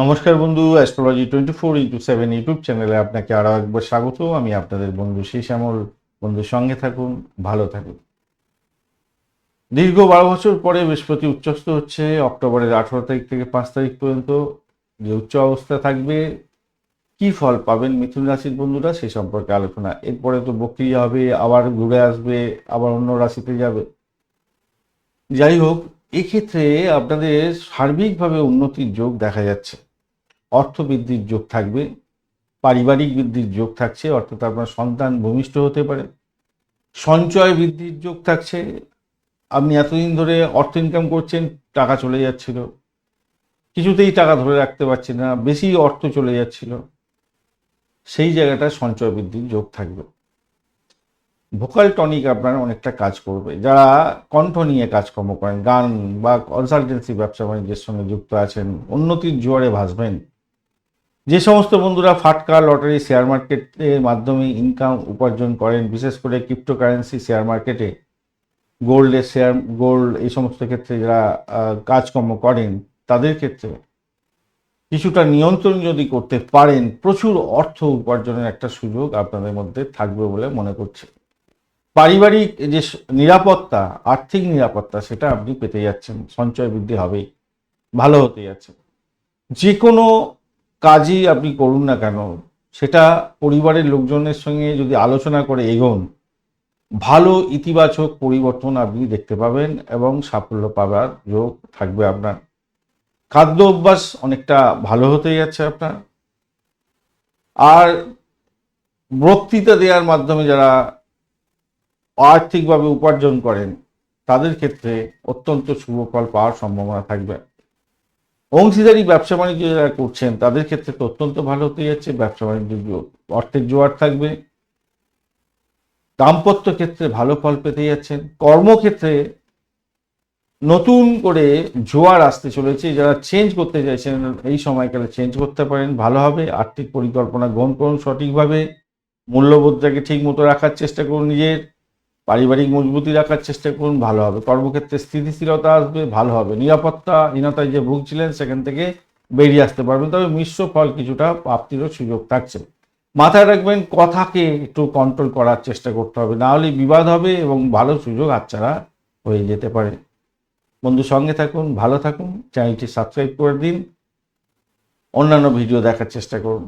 নমস্কার বন্ধু astrology twenty four into seven YouTube চ্যানেলে আপনাকে আরও একবার স্বাগত। আমি আপনাদের বন্ধু সেই শ্যামল বন্ধুর সঙ্গে থাকুন, ভালো থাকুন। দীর্ঘ বারো বছর পরে বৃহস্পতি উচ্চস্থ হচ্ছে। অক্টোবরের আঠারো তারিখ থেকে পাঁচ তারিখ পর্যন্ত যে উচ্চ অবস্থা থাকবে, কি ফল পাবেন মিথুন রাশির বন্ধুরা সেই সম্পর্কে আলোচনা। এরপরে তো বক্রিয়া হবে, আবার ঘুরে আসবে, আবার অন্য রাশিতে যাবে। যাই হোক, এক্ষেত্রে আপনাদের সার্বিকভাবে উন্নতির যোগ দেখা যাচ্ছে। অর্থ বৃদ্ধির যোগ থাকবে, পারিবারিক বৃদ্ধির যোগ থাকছে, অর্থাৎ আপনার সন্তান ভূমিষ্ঠ হতে পারে, সঞ্চয় বৃদ্ধির যোগ থাকছে, আপনি এতদিন ধরে অর্থ ইনকাম করছেন, টাকা চলে যাচ্ছিল, কিছুতেই টাকা ধরে রাখতে পারছেন না, বেশি অর্থ চলে যাচ্ছিল, সেই জায়গাটা সঞ্চয় বৃদ্ধির যোগ থাকবে। ভোকাল টনিক আপনার অনেকটা কাজ করবে, যারা কণ্ঠ নিয়ে কাজকর্ম করেন, গান বা কনসালটেন্সি ব্যবসা বাণিজ্যের সঙ্গে যুক্ত আছেন, উন্নতির জোয়ারে ভাসবেন যে সমস্ত বন্ধুরা ফাটকা লটারি শেয়ার মার্কেটের মাধ্যমে ইনকাম উপার্জন করেন, বিশেষ করে ক্রিপ্টোকারেন্সি শেয়ার মার্কেটে গোল্ডের শেয়ার গোল্ড এই সমস্ত ক্ষেত্রে যারা কাজকর্ম করেন, তাদের ক্ষেত্রে কিছুটা নিয়ন্ত্রণ যদি করতে পারেন, প্রচুর অর্থ উপার্জনের একটা সুযোগ আপনাদের মধ্যে থাকবে বলে মনে করছি। পারিবারিক যে নিরাপত্তা, আর্থিক নিরাপত্তা, সেটা আপনি পেতে যাচ্ছেন, সঞ্চয় বৃদ্ধি হবেই, ভালো হতে যাচ্ছে। যে কোনো কাজই আপনি করুন না কেন, সেটা পরিবারের লোকজনের সঙ্গে যদি আলোচনা করে এগোন, ভালো ইতিবাচক পরিবর্তন আপনি দেখতে পাবেন এবং সাফল্য পাবার যোগ থাকবে আপনার। খাদ্য অভ্যাস অনেকটা ভালো হতে যাচ্ছে আপনার। আর বক্তৃতা দেওয়ার মাধ্যমে যারা আর্থিকভাবে উপার্জন করেন, তাদের ক্ষেত্রে অত্যন্ত শুভ ফল পাওয়ার সম্ভাবনা থাকবে। অংশীদারি ব্যবসা বাণিজ্য যারা করছেন, তাদের ক্ষেত্রে তো অত্যন্ত ভালো হতে যাচ্ছে। ব্যবসা বাণিজ্য অর্থের জোয়ার থাকবে। দাম্পত্য ক্ষেত্রে ভালো ফল পেতে যাচ্ছেন। কর্মক্ষেত্রে নতুন করে জোয়ার আসতে চলেছে। যারা চেঞ্জ করতে চাইছেন, এই সময়কালে চেঞ্জ করতে পারেন। ভালো হবে। আর্থিক পরিকল্পনা গ্রহণ করুন সঠিকভাবে। মূল্যবোধটাকে ঠিক মতো রাখার চেষ্টা করুন নিজের। পারিবারিক মজবুতি রাখার চেষ্টা করুন, ভালো হবে। কর্মক্ষেত্রে স্থিতিশীলতা আসবে, ভালো হবে। নিরাপত্তা, হীনতায় যে ভুগছিলেন, সেখান থেকে বেরিয়ে আসতে পারবেন। তবে মিশ্র ফল কিছুটা প্রাপ্তিরও সুযোগ থাকছে। মাথায় রাখবেন, কথাকে একটু কন্ট্রোল করার চেষ্টা করতে হবে। না হলে বিবাদ হবে এবং ভালো সুযোগ হাতছাড়া হয়ে যেতে পারে। বন্ধু, সঙ্গে থাকুন, ভালো থাকুন। চ্যানেলটি সাবস্ক্রাইব করে দিন। অন্যান্য ভিডিও দেখার চেষ্টা করুন।